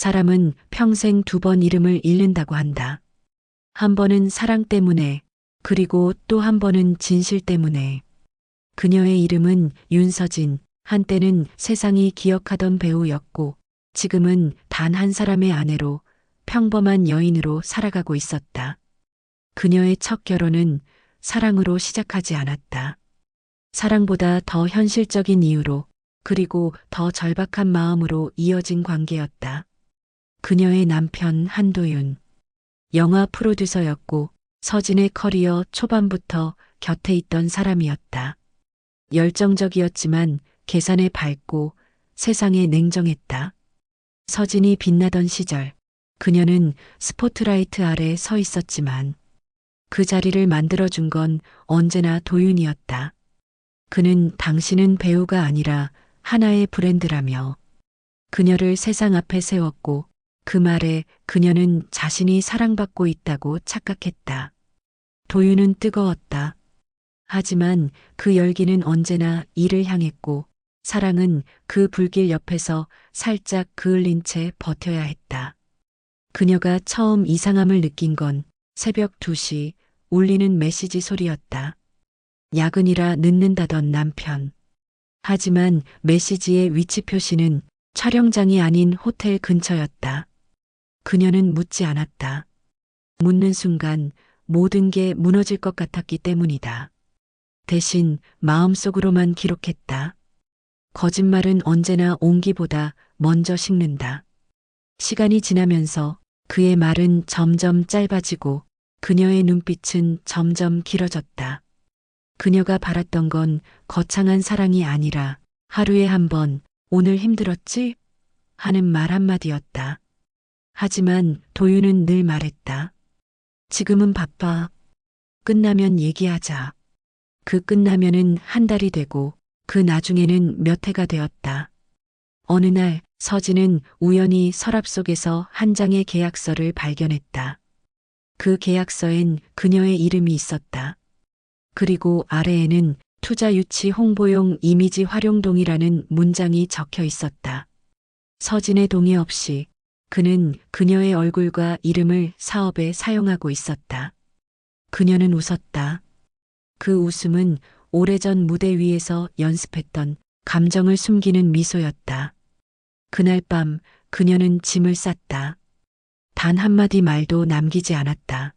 사람은 평생 두 번 이름을 잃는다고 한다. 한 번은 사랑 때문에, 그리고 또 한 번은 진실 때문에. 그녀의 이름은 윤서진, 한때는 세상이 기억하던 배우였고, 지금은 단 한 사람의 아내로 평범한 여인으로 살아가고 있었다. 그녀의 첫 결혼은 사랑으로 시작하지 않았다. 사랑보다 더 현실적인 이유로 그리고 더 절박한 마음으로 이어진 관계였다. 그녀의 남편 한도윤. 영화 프로듀서였고 서진의 커리어 초반부터 곁에 있던 사람이었다. 열정적이었지만 계산에 밝고 세상에 냉정했다. 서진이 빛나던 시절 그녀는 스포트라이트 아래 서 있었지만 그 자리를 만들어준 건 언제나 도윤이었다. 그는 당신은 배우가 아니라 하나의 브랜드라며 그녀를 세상 앞에 세웠고 그 말에 그녀는 자신이 사랑받고 있다고 착각했다. 도윤은 뜨거웠다. 하지만 그 열기는 언제나 이를 향했고 사랑은 그 불길 옆에서 살짝 그을린 채 버텨야 했다. 그녀가 처음 이상함을 느낀 건 새벽 2시 울리는 메시지 소리였다. 야근이라 늦는다던 남편. 하지만 메시지의 위치 표시는 촬영장이 아닌 호텔 근처였다. 그녀는 묻지 않았다. 묻는 순간 모든 게 무너질 것 같았기 때문이다. 대신 마음속으로만 기록했다. 거짓말은 언제나 온기보다 먼저 식는다. 시간이 지나면서 그의 말은 점점 짧아지고 그녀의 눈빛은 점점 길어졌다. 그녀가 바랐던 건 거창한 사랑이 아니라 하루에 한 번, 오늘 힘들었지? 하는 말 한마디였다. 하지만 도윤은 늘 말했다. 지금은 바빠. 끝나면 얘기하자. 그 끝나면은 한 달이 되고 그 나중에는 몇 해가 되었다. 어느 날 서진은 우연히 서랍 속에서 한 장의 계약서를 발견했다. 그 계약서엔 그녀의 이름이 있었다. 그리고 아래에는 투자 유치 홍보용 이미지 활용 동의라는 문장이 적혀 있었다. 서진의 동의 없이 그는 그녀의 얼굴과 이름을 사업에 사용하고 있었다. 그녀는 웃었다. 그 웃음은 오래전 무대 위에서 연습했던 감정을 숨기는 미소였다. 그날 밤 그녀는 짐을 쌌다. 단 한마디 말도 남기지 않았다.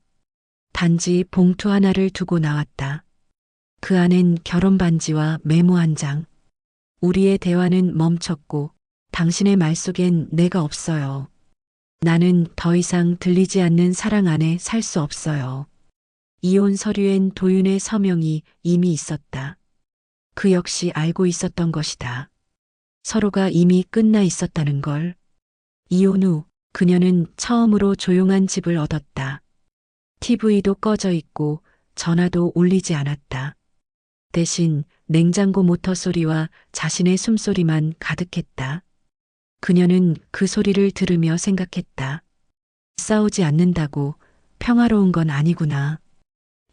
단지 봉투 하나를 두고 나왔다. 그 안엔 결혼 반지와 메모 한 장. 우리의 대화는 멈췄고 당신의 말 속엔 내가 없어요. 나는 더 이상 들리지 않는 사랑 안에 살 수 없어요. 이혼 서류엔 도윤의 서명이 이미 있었다. 그 역시 알고 있었던 것이다. 서로가 이미 끝나 있었다는 걸. 이혼 후 그녀는 처음으로 조용한 집을 얻었다. TV도 꺼져 있고 전화도 울리지 않았다. 대신 냉장고 모터 소리와 자신의 숨소리만 가득했다. 그녀는 그 소리를 들으며 생각했다. 싸우지 않는다고 평화로운 건 아니구나.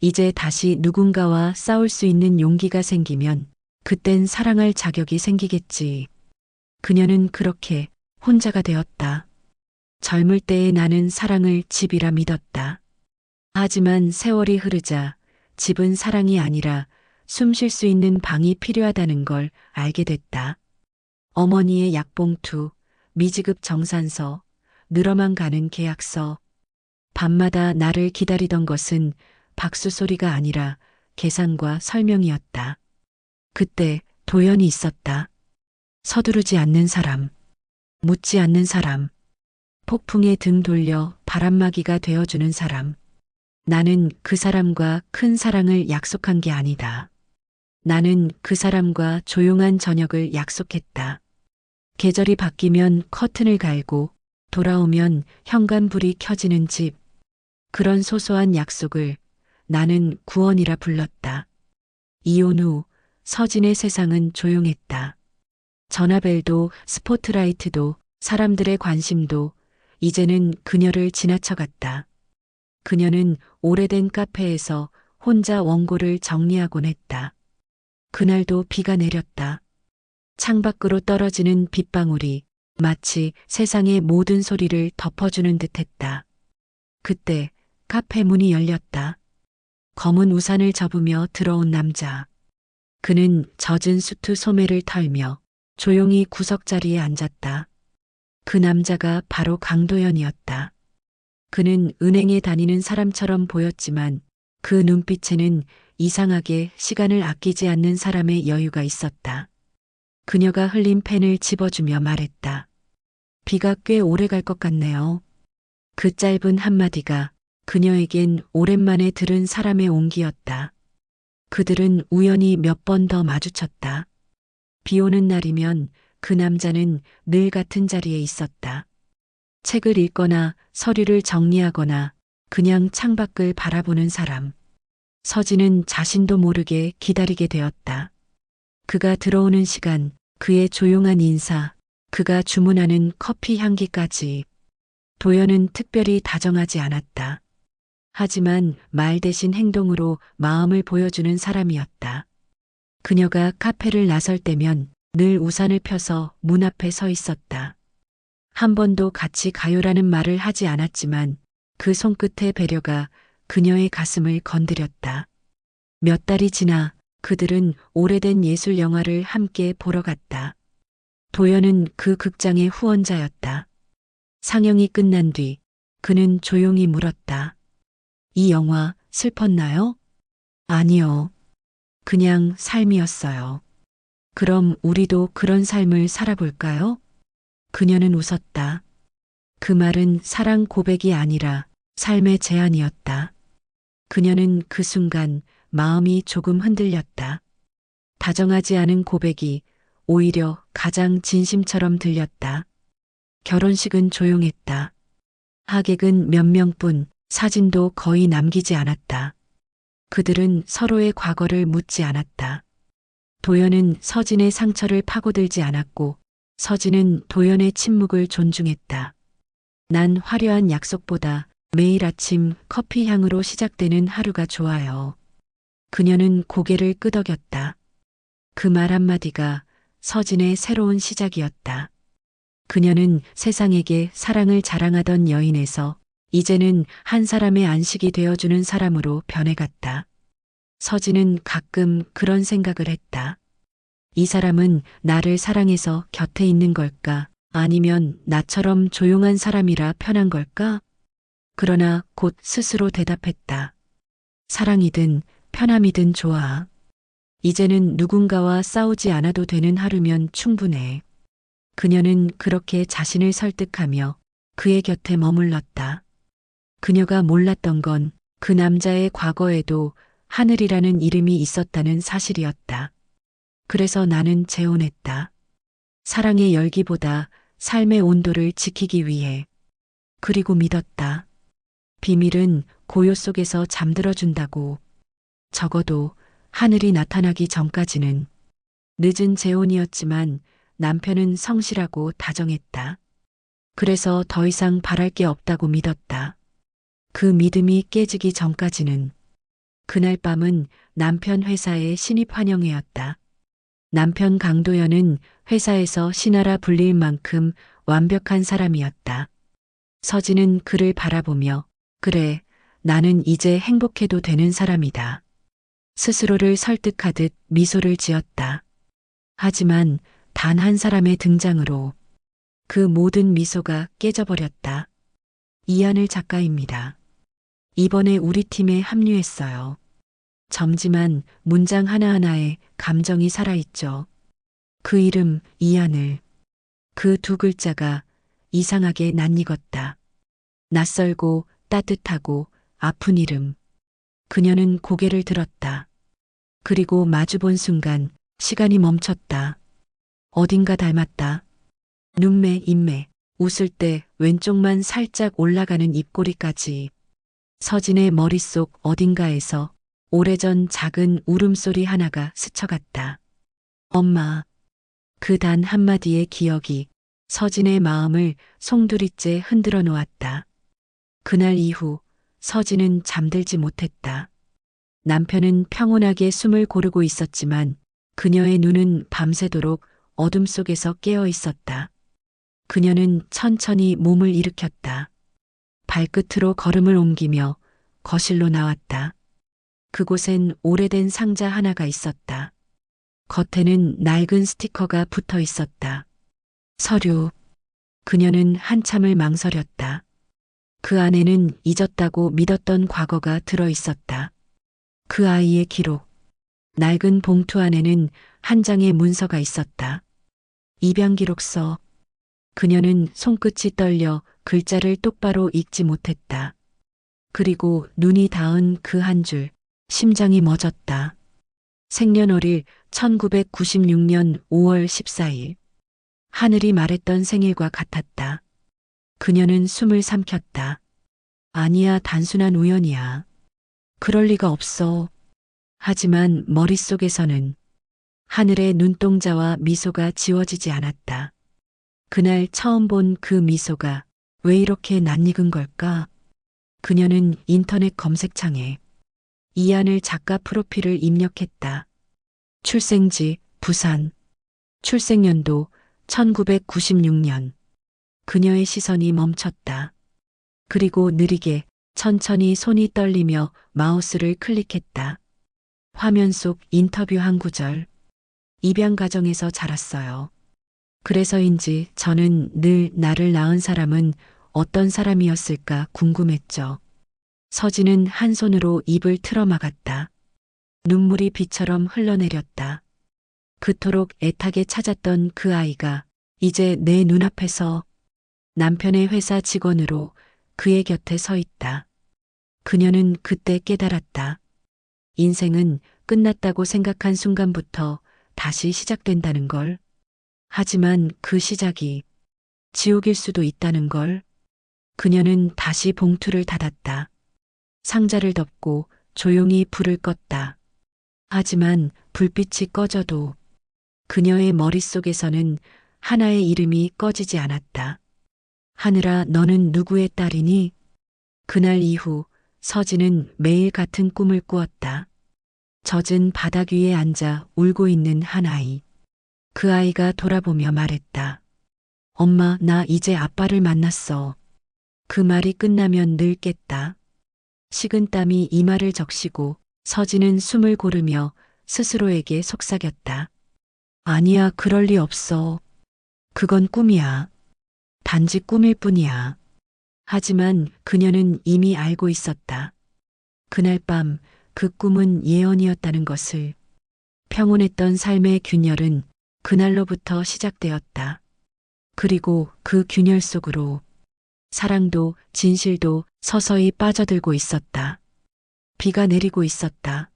이제 다시 누군가와 싸울 수 있는 용기가 생기면 그땐 사랑할 자격이 생기겠지. 그녀는 그렇게 혼자가 되었다. 젊을 때의 나는 사랑을 집이라 믿었다. 하지만 세월이 흐르자 집은 사랑이 아니라 숨 쉴 수 있는 방이 필요하다는 걸 알게 됐다. 어머니의 약봉투, 미지급 정산서, 늘어만 가는 계약서. 밤마다 나를 기다리던 것은 박수 소리가 아니라 계산과 설명이었다. 그때 도연이 있었다. 서두르지 않는 사람, 묻지 않는 사람, 폭풍에 등 돌려 바람막이가 되어주는 사람. 나는 그 사람과 큰 사랑을 약속한 게 아니다. 나는 그 사람과 조용한 저녁을 약속했다. 계절이 바뀌면 커튼을 갈고 돌아오면 현관불이 켜지는 집. 그런 소소한 약속을 나는 구원이라 불렀다. 이혼 후 서진의 세상은 조용했다. 전화벨도 스포트라이트도 사람들의 관심도 이제는 그녀를 지나쳐갔다. 그녀는 오래된 카페에서 혼자 원고를 정리하곤 했다. 그날도 비가 내렸다. 창밖으로 떨어지는 빗방울이 마치 세상의 모든 소리를 덮어주는 듯 했다. 그때 카페 문이 열렸다. 검은 우산을 접으며 들어온 남자. 그는 젖은 수트 소매를 털며 조용히 구석자리에 앉았다. 그 남자가 바로 강도연이었다. 그는 은행에 다니는 사람처럼 보였지만 그 눈빛에는 이상하게 시간을 아끼지 않는 사람의 여유가 있었다. 그녀가 흘린 펜을 집어주며 말했다. 비가 꽤 오래 갈 것 같네요. 그 짧은 한마디가 그녀에겐 오랜만에 들은 사람의 온기였다. 그들은 우연히 몇 번 더 마주쳤다. 비 오는 날이면 그 남자는 늘 같은 자리에 있었다. 책을 읽거나 서류를 정리하거나 그냥 창밖을 바라보는 사람. 서진은 자신도 모르게 기다리게 되었다. 그가 들어오는 시간, 그의 조용한 인사, 그가 주문하는 커피 향기까지. 도연은 특별히 다정하지 않았다. 하지만 말 대신 행동으로 마음을 보여주는 사람이었다. 그녀가 카페를 나설 때면 늘 우산을 펴서 문 앞에 서 있었다. 한 번도 같이 가요라는 말을 하지 않았지만 그 손끝의 배려가 그녀의 가슴을 건드렸다. 몇 달이 지나 그들은 오래된 예술 영화를 함께 보러 갔다. 도연은 그 극장의 후원자였다. 상영이 끝난 뒤 그는 조용히 물었다. 이 영화 슬펐나요? 아니요. 그냥 삶이었어요. 그럼 우리도 그런 삶을 살아볼까요? 그녀는 웃었다. 그 말은 사랑 고백이 아니라 삶의 제안이었다. 그녀는 그 순간 마음이 조금 흔들렸다. 다정하지 않은 고백이 오히려 가장 진심처럼 들렸다. 결혼식은 조용했다. 하객은 몇 명뿐 사진도 거의 남기지 않았다. 그들은 서로의 과거를 묻지 않았다. 도연은 서진의 상처를 파고들지 않았고 서진은 도연의 침묵을 존중했다. 난 화려한 약속보다 매일 아침 커피 향으로 시작되는 하루가 좋아요. 그녀는 고개를 끄덕였다. 그 말 한마디가 서진의 새로운 시작이었다. 그녀는 세상에게 사랑을 자랑하던 여인에서 이제는 한 사람의 안식이 되어주는 사람으로 변해갔다. 서진은 가끔 그런 생각을 했다. 이 사람은 나를 사랑해서 곁에 있는 걸까? 아니면 나처럼 조용한 사람이라 편한 걸까? 그러나 곧 스스로 대답했다. 사랑이든 편함이든 좋아. 이제는 누군가와 싸우지 않아도 되는 하루면 충분해. 그녀는 그렇게 자신을 설득하며 그의 곁에 머물렀다. 그녀가 몰랐던 건 그 남자의 과거에도 하늘이라는 이름이 있었다는 사실이었다. 그래서 나는 재혼했다. 사랑의 열기보다 삶의 온도를 지키기 위해. 그리고 믿었다. 비밀은 고요 속에서 잠들어준다고. 적어도 하늘이 나타나기 전까지는 늦은 재혼이었지만 남편은 성실하고 다정했다. 그래서 더 이상 바랄 게 없다고 믿었다. 그 믿음이 깨지기 전까지는 그날 밤은 남편 회사의 신입 환영회였다. 남편 강도연은 회사에서 신하라 불릴 만큼 완벽한 사람이었다. 서진은 그를 바라보며 그래, 나는 이제 행복해도 되는 사람이다. 스스로를 설득하듯 미소를 지었다. 하지만 단 한 사람의 등장으로 그 모든 미소가 깨져버렸다. 이한을 작가입니다. 이번에 우리 팀에 합류했어요. 점지만 문장 하나하나에 감정이 살아있죠. 그 이름 이한을. 그 두 글자가 이상하게 낯익었다. 낯설고 따뜻하고 아픈 이름. 그녀는 고개를 들었다. 그리고 마주본 순간 시간이 멈췄다. 어딘가 닮았다. 눈매, 입매, 웃을 때 왼쪽만 살짝 올라가는 입꼬리까지. 서진의 머릿속 어딘가에서 오래전 작은 울음소리 하나가 스쳐갔다. 엄마. 그 단 한마디의 기억이 서진의 마음을 송두리째 흔들어 놓았다. 그날 이후 서진은 잠들지 못했다. 남편은 평온하게 숨을 고르고 있었지만 그녀의 눈은 밤새도록 어둠 속에서 깨어 있었다. 그녀는 천천히 몸을 일으켰다. 발끝으로 걸음을 옮기며 거실로 나왔다. 그곳엔 오래된 상자 하나가 있었다. 겉에는 낡은 스티커가 붙어 있었다. 서류. 그녀는 한참을 망설였다. 그 안에는 잊었다고 믿었던 과거가 들어 있었다. 그 아이의 기록. 낡은 봉투 안에는 한 장의 문서가 있었다. 입양 기록서. 그녀는 손끝이 떨려 글자를 똑바로 읽지 못했다. 그리고 눈이 닿은 그 한 줄, 심장이 멎었다. 생년월일 1996년 5월 14일. 하늘이 말했던 생일과 같았다. 그녀는 숨을 삼켰다. 아니야, 단순한 우연이야. 그럴 리가 없어. 하지만 머릿속에서는 하늘의 눈동자와 미소가 지워지지 않았다. 그날 처음 본 그 미소가 왜 이렇게 낯익은 걸까? 그녀는 인터넷 검색창에 이안을 작가 프로필을 입력했다. 출생지 부산. 출생연도 1996년. 그녀의 시선이 멈췄다. 그리고 느리게 천천히 손이 떨리며 마우스를 클릭했다. 화면 속 인터뷰 한 구절. 입양 가정에서 자랐어요. 그래서인지 저는 늘 나를 낳은 사람은 어떤 사람이었을까 궁금했죠. 서진은 한 손으로 입을 틀어막았다. 눈물이 비처럼 흘러내렸다. 그토록 애타게 찾았던 그 아이가 이제 내 눈앞에서 남편의 회사 직원으로 그의 곁에 서 있다. 그녀는 그때 깨달았다. 인생은 끝났다고 생각한 순간부터 다시 시작된다는 걸. 하지만 그 시작이 지옥일 수도 있다는 걸. 그녀는 다시 봉투를 닫았다. 상자를 덮고 조용히 불을 껐다. 하지만 불빛이 꺼져도 그녀의 머릿속에서는 하나의 이름이 꺼지지 않았다. 하늘아, 너는 누구의 딸이니? 그날 이후 서진은 매일 같은 꿈을 꾸었다. 젖은 바닥 위에 앉아 울고 있는 한 아이. 그 아이가 돌아보며 말했다. 엄마, 나 이제 아빠를 만났어. 그 말이 끝나면 늙겠다. 식은 땀이 이마를 적시고 서진은 숨을 고르며 스스로에게 속삭였다. 아니야, 그럴 리 없어. 그건 꿈이야. 단지 꿈일 뿐이야. 하지만 그녀는 이미 알고 있었다. 그날 밤 그 꿈은 예언이었다는 것을. 평온했던 삶의 균열은 그날로부터 시작되었다. 그리고 그 균열 속으로 사랑도 진실도 서서히 빠져들고 있었다. 비가 내리고 있었다.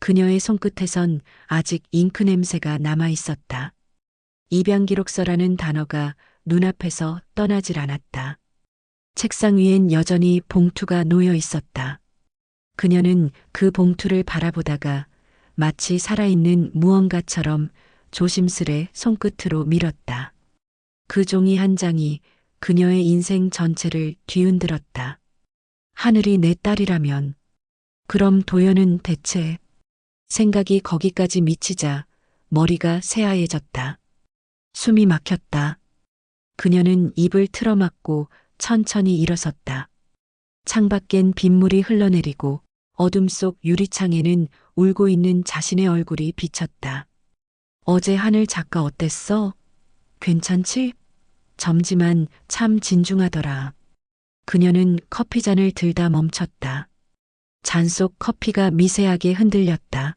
그녀의 손끝에선 아직 잉크 냄새가 남아 있었다. 입양 기록서라는 단어가 눈앞에서 떠나질 않았다. 책상 위엔 여전히 봉투가 놓여 있었다. 그녀는 그 봉투를 바라보다가 마치 살아있는 무언가처럼 조심스레 손끝으로 밀었다. 그 종이 한 장이 그녀의 인생 전체를 뒤흔들었다. 하늘이 내 딸이라면, 그럼 도연은 대체, 생각이 거기까지 미치자 머리가 새하얘졌다. 숨이 막혔다. 그녀는 입을 틀어막고 천천히 일어섰다. 창밖엔 빗물이 흘러내리고 어둠 속 유리창에는 울고 있는 자신의 얼굴이 비쳤다. 어제 하늘 작가 어땠어? 괜찮지? 점지만 참 진중하더라. 그녀는 커피잔을 들다 멈췄다. 잔 속 커피가 미세하게 흔들렸다.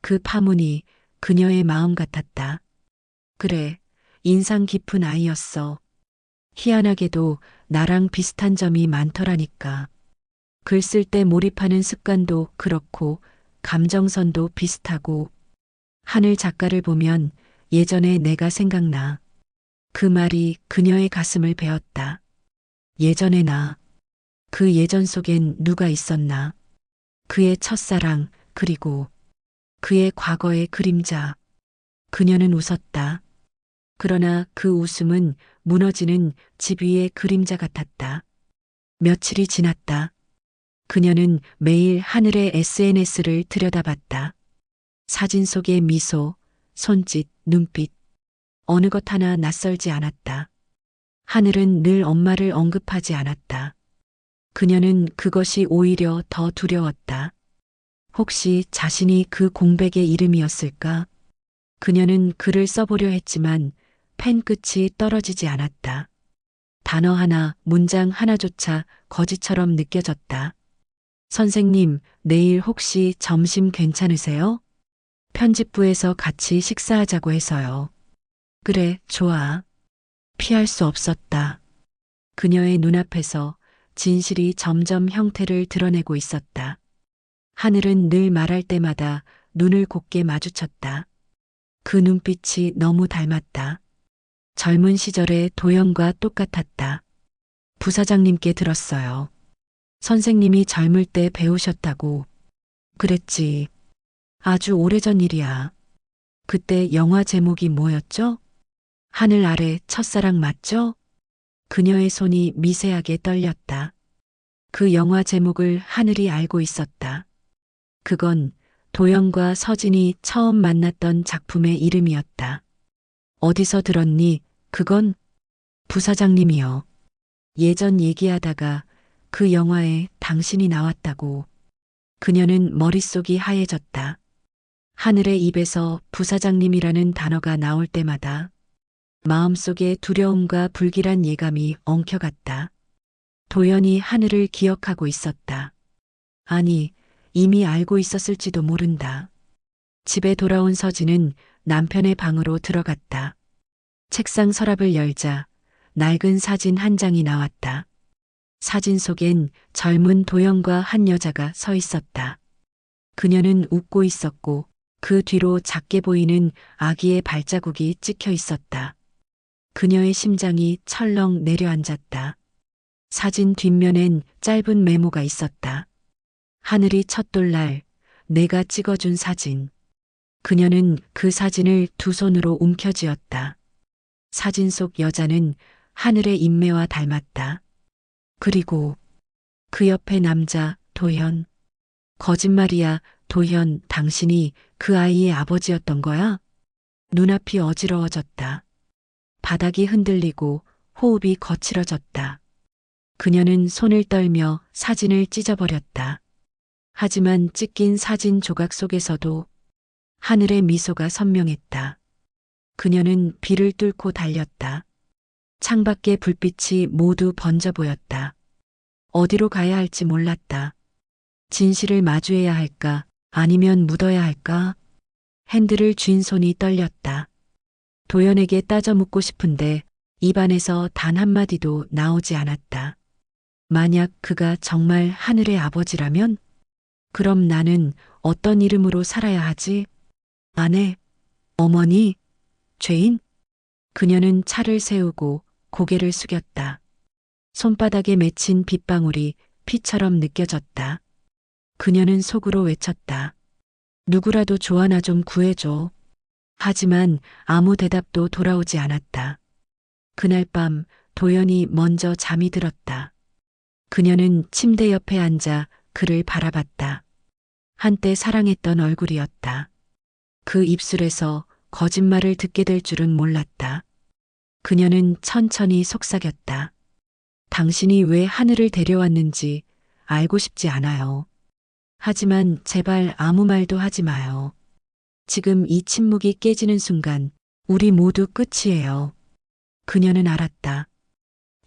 그 파문이 그녀의 마음 같았다. 그래, 인상 깊은 아이였어. 희한하게도 나랑 비슷한 점이 많더라니까. 글 쓸 때 몰입하는 습관도 그렇고 감정선도 비슷하고 하늘 작가를 보면 예전에 내가 생각나. 그 말이 그녀의 가슴을 베었다. 예전의 나. 그 예전 속엔 누가 있었나. 그의 첫사랑, 그리고 그의 과거의 그림자. 그녀는 웃었다. 그러나 그 웃음은 무너지는 집 위의 그림자 같았다. 며칠이 지났다. 그녀는 매일 하늘의 SNS를 들여다봤다. 사진 속의 미소, 손짓, 눈빛. 어느 것 하나 낯설지 않았다. 하늘은 늘 엄마를 언급하지 않았다. 그녀는 그것이 오히려 더 두려웠다. 혹시 자신이 그 공백의 이름이었을까? 그녀는 글을 써보려 했지만 펜 끝이 떨어지지 않았다. 단어 하나, 문장 하나조차 거짓처럼 느껴졌다. 선생님, 내일 혹시 점심 괜찮으세요? 편집부에서 같이 식사하자고 해서요. 그래, 좋아. 피할 수 없었다. 그녀의 눈앞에서 진실이 점점 형태를 드러내고 있었다. 하늘은 늘 말할 때마다 눈을 곱게 마주쳤다. 그 눈빛이 너무 닮았다. 젊은 시절의 도연과 똑같았다. 부사장님께 들었어요. 선생님이 젊을 때 배우셨다고. 그랬지. 아주 오래전 일이야. 그때 영화 제목이 뭐였죠? 하늘 아래 첫사랑 맞죠? 그녀의 손이 미세하게 떨렸다. 그 영화 제목을 하늘이 알고 있었다. 그건 도영과 서진이 처음 만났던 작품의 이름이었다. 어디서 들었니? 그건 부사장님이요. 예전 얘기하다가 그 영화에 당신이 나왔다고. 그녀는 머릿속이 하얘졌다. 하늘의 입에서 부사장님이라는 단어가 나올 때마다 마음속에 두려움과 불길한 예감이 엉켜갔다. 도연이 하늘을 기억하고 있었다. 아니, 이미 알고 있었을지도 모른다. 집에 돌아온 서진은 남편의 방으로 들어갔다. 책상 서랍을 열자 낡은 사진 한 장이 나왔다. 사진 속엔 젊은 도영과 한 여자가 서 있었다. 그녀는 웃고 있었고 그 뒤로 작게 보이는 아기의 발자국이 찍혀 있었다. 그녀의 심장이 철렁 내려앉았다. 사진 뒷면엔 짧은 메모가 있었다. 하늘이 첫돌 날 내가 찍어준 사진. 그녀는 그 사진을 두 손으로 움켜쥐었다. 사진 속 여자는 하늘의 인매와 닮았다. 그리고 그 옆에 남자 도현. 거짓말이야, 도현, 당신이 그 아이의 아버지였던 거야? 눈앞이 어지러워졌다. 바닥이 흔들리고 호흡이 거칠어졌다. 그녀는 손을 떨며 사진을 찢어버렸다. 하지만 찢긴 사진 조각 속에서도 하늘의 미소가 선명했다. 그녀는 비를 뚫고 달렸다. 창밖의 불빛이 모두 번져 보였다. 어디로 가야 할지 몰랐다. 진실을 마주해야 할까, 아니면 묻어야 할까? 핸들을 쥔 손이 떨렸다. 도연에게 따져 묻고 싶은데 입안에서 단 한마디도 나오지 않았다. 만약 그가 정말 하늘의 아버지라면? 그럼 나는 어떤 이름으로 살아야 하지? 아내, 어머니, 죄인? 그녀는 차를 세우고 고개를 숙였다. 손바닥에 맺힌 빗방울이 피처럼 느껴졌다. 그녀는 속으로 외쳤다. 누구라도 조아나 좀 구해줘. 하지만 아무 대답도 돌아오지 않았다. 그날 밤 도연이 먼저 잠이 들었다. 그녀는 침대 옆에 앉아 그를 바라봤다. 한때 사랑했던 얼굴이었다. 그 입술에서 거짓말을 듣게 될 줄은 몰랐다. 그녀는 천천히 속삭였다. 당신이 왜 하늘을 데려왔는지 알고 싶지 않아요. 하지만 제발 아무 말도 하지 마요. 지금 이 침묵이 깨지는 순간 우리 모두 끝이에요. 그녀는 알았다.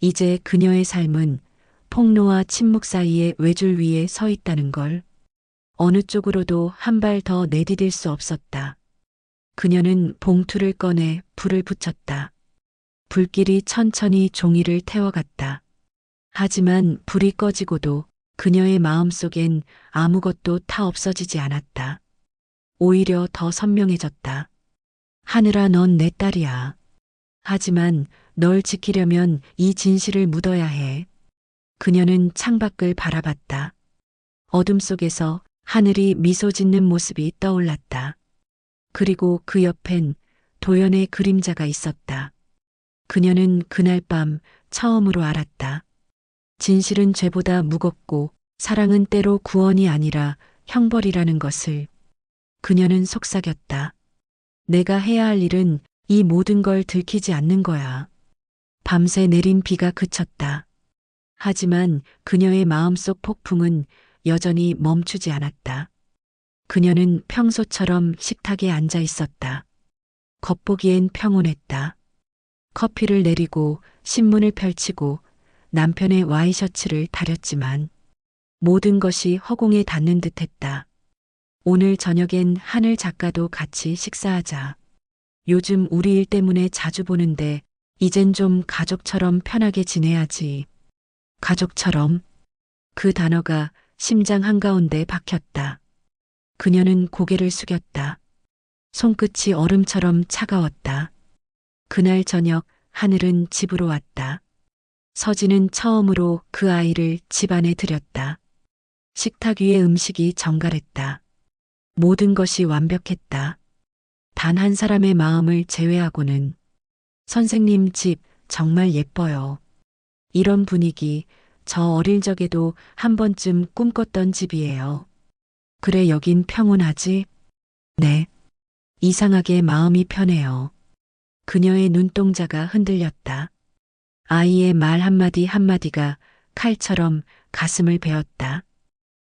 이제 그녀의 삶은 폭로와 침묵 사이의 외줄 위에 서 있다는 걸 어느 쪽으로도 한 발 더 내디딜 수 없었다. 그녀는 봉투를 꺼내 불을 붙였다. 불길이 천천히 종이를 태워갔다. 하지만 불이 꺼지고도 그녀의 마음 속엔 아무것도 타 없어지지 않았다. 오히려 더 선명해졌다. 하늘아, 넌 내 딸이야. 하지만 널 지키려면 이 진실을 묻어야 해. 그녀는 창밖을 바라봤다. 어둠 속에서 하늘이 미소 짓는 모습이 떠올랐다. 그리고 그 옆엔 도연의 그림자가 있었다. 그녀는 그날 밤 처음으로 알았다. 진실은 죄보다 무겁고 사랑은 때로 구원이 아니라 형벌이라는 것을 그녀는 속삭였다. 내가 해야 할 일은 이 모든 걸 들키지 않는 거야. 밤새 내린 비가 그쳤다. 하지만 그녀의 마음속 폭풍은 여전히 멈추지 않았다. 그녀는 평소처럼 식탁에 앉아 있었다. 겉보기엔 평온했다. 커피를 내리고 신문을 펼치고 남편의 와이셔츠를 다렸지만 모든 것이 허공에 닿는 듯 했다. 오늘 저녁엔 하늘 작가도 같이 식사하자. 요즘 우리 일 때문에 자주 보는데 이젠 좀 가족처럼 편하게 지내야지. 가족처럼 그 단어가 심장 한가운데 박혔다. 그녀는 고개를 숙였다. 손끝이 얼음처럼 차가웠다. 그날 저녁 하늘은 집으로 왔다. 서진은 처음으로 그 아이를 집안에 들였다. 식탁 위의 음식이 정갈했다. 모든 것이 완벽했다. 단 한 사람의 마음을 제외하고는 선생님 집 정말 예뻐요. 이런 분위기 저 어릴 적에도 한 번쯤 꿈꿨던 집이에요. 그래 여긴 평온하지? 네. 이상하게 마음이 편해요. 그녀의 눈동자가 흔들렸다. 아이의 말 한마디 한마디가 칼처럼 가슴을 베었다.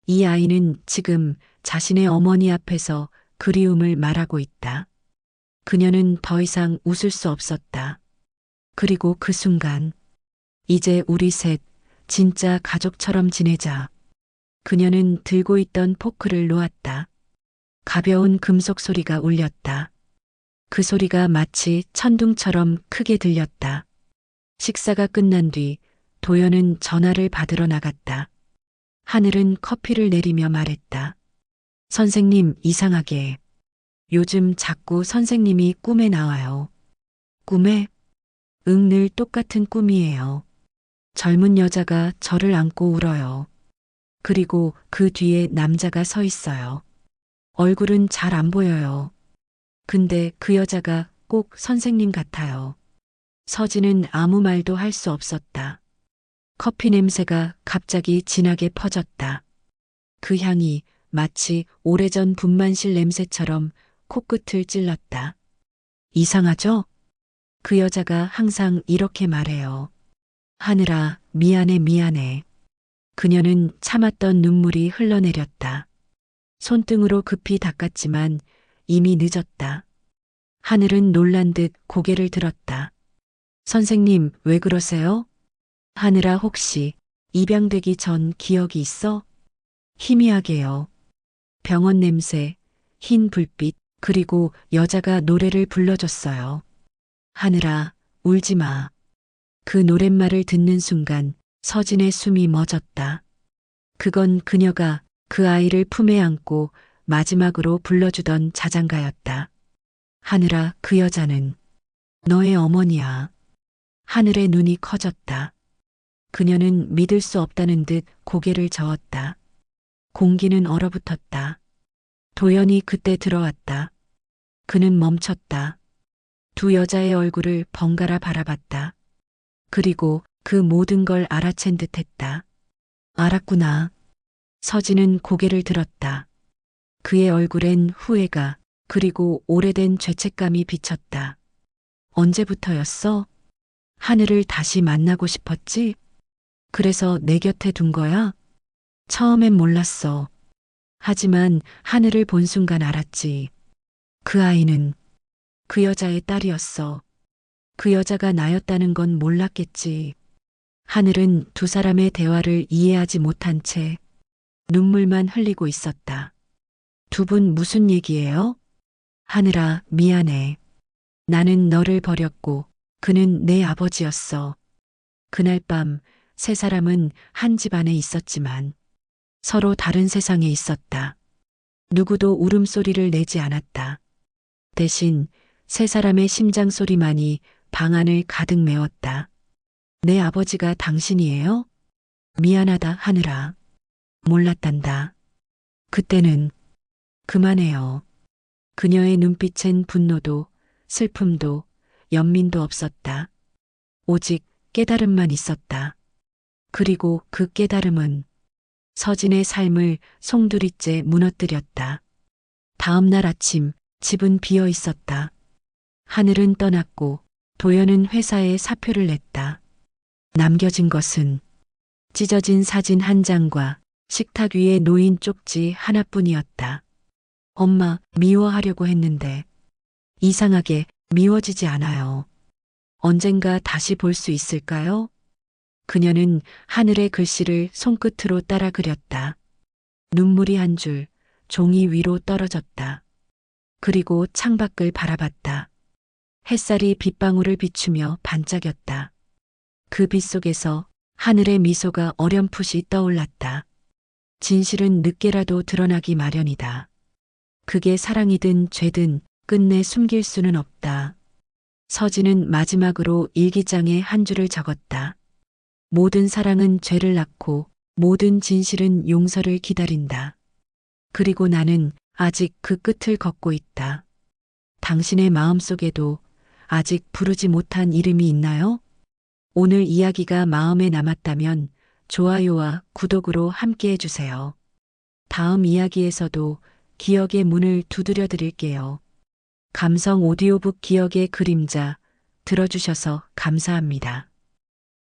이 아이는 지금 자신의 어머니 앞에서 그리움을 말하고 있다. 그녀는 더 이상 웃을 수 없었다. 그리고 그 순간, 이제 우리 셋 진짜 가족처럼 지내자. 그녀는 들고 있던 포크를 놓았다. 가벼운 금속 소리가 울렸다. 그 소리가 마치 천둥처럼 크게 들렸다. 식사가 끝난 뒤 도연은 전화를 받으러 나갔다. 하늘은 커피를 내리며 말했다. 선생님 이상하게. 요즘 자꾸 선생님이 꿈에 나와요. 꿈에? 응, 늘 똑같은 꿈이에요. 젊은 여자가 저를 안고 울어요. 그리고 그 뒤에 남자가 서 있어요. 얼굴은 잘 안 보여요. 근데 그 여자가 꼭 선생님 같아요. 서진은 아무 말도 할 수 없었다. 커피 냄새가 갑자기 진하게 퍼졌다. 그 향이 마치 오래전 분만실 냄새처럼 코끝을 찔렀다. 이상하죠? 그 여자가 항상 이렇게 말해요. 하늘아, 미안해, 미안해. 그녀는 참았던 눈물이 흘러내렸다. 손등으로 급히 닦았지만 이미 늦었다. 하늘은 놀란 듯 고개를 들었다. 선생님, 왜 그러세요? 하늘아, 혹시 입양되기 전 기억이 있어? 희미하게요. 병원 냄새, 흰 불빛, 그리고 여자가 노래를 불러줬어요. 하늘아, 울지 마. 그 노랫말을 듣는 순간 서진의 숨이 멎었다. 그건 그녀가 그 아이를 품에 안고 마지막으로 불러주던 자장가였다. 하늘아, 그 여자는 너의 어머니야. 하늘의 눈이 커졌다. 그녀는 믿을 수 없다는 듯 고개를 저었다. 공기는 얼어붙었다. 도연이 그때 들어왔다. 그는 멈췄다. 두 여자의 얼굴을 번갈아 바라봤다. 그리고 그 모든 걸 알아챈 듯 했다. 알았구나. 서진은 고개를 들었다. 그의 얼굴엔 후회가 그리고 오래된 죄책감이 비쳤다. 언제부터였어? 하늘을 다시 만나고 싶었지? 그래서 내 곁에 둔 거야? 처음엔 몰랐어. 하지만 하늘을 본 순간 알았지. 그 아이는 그 여자의 딸이었어. 그 여자가 나였다는 건 몰랐겠지. 하늘은 두 사람의 대화를 이해하지 못한 채 눈물만 흘리고 있었다. 두 분 무슨 얘기예요? 하늘아, 미안해. 나는 너를 버렸고 그는 내 아버지였어. 그날 밤 세 사람은 한 집 안에 있었지만 서로 다른 세상에 있었다. 누구도 울음소리를 내지 않았다. 대신 세 사람의 심장 소리만이 방 안을 가득 메웠다. 내 아버지가 당신이에요? 미안하다 하느라. 몰랐단다. 그때는 그만해요. 그녀의 눈빛엔 분노도 슬픔도 연민도 없었다. 오직 깨달음만 있었다. 그리고 그 깨달음은 서진의 삶을 송두리째 무너뜨렸다. 다음 날 아침 집은 비어 있었다. 하늘은 떠났고 도연은 회사에 사표를 냈다. 남겨진 것은 찢어진 사진 한 장과 식탁 위에 놓인 쪽지 하나뿐이었다. 엄마, 미워하려고 했는데 이상하게 미워지지 않아요. 언젠가 다시 볼 수 있을까요? 그녀는 하늘의 글씨를 손끝으로 따라 그렸다. 눈물이 한 줄 종이 위로 떨어졌다. 그리고 창밖을 바라봤다. 햇살이 빗방울을 비추며 반짝였다. 그 빛 속에서 하늘의 미소가 어렴풋이 떠올랐다. 진실은 늦게라도 드러나기 마련이다. 그게 사랑이든 죄든 끝내 숨길 수는 없다. 서진은 마지막으로 일기장에 한 줄을 적었다. 모든 사랑은 죄를 낳고 모든 진실은 용서를 기다린다. 그리고 나는 아직 그 끝을 걷고 있다. 당신의 마음 속에도 아직 부르지 못한 이름이 있나요? 오늘 이야기가 마음에 남았다면 좋아요와 구독으로 함께 해주세요. 다음 이야기에서도 기억의 문을 두드려 드릴게요. 감성 오디오북 기억의 그림자 들어주셔서 감사합니다.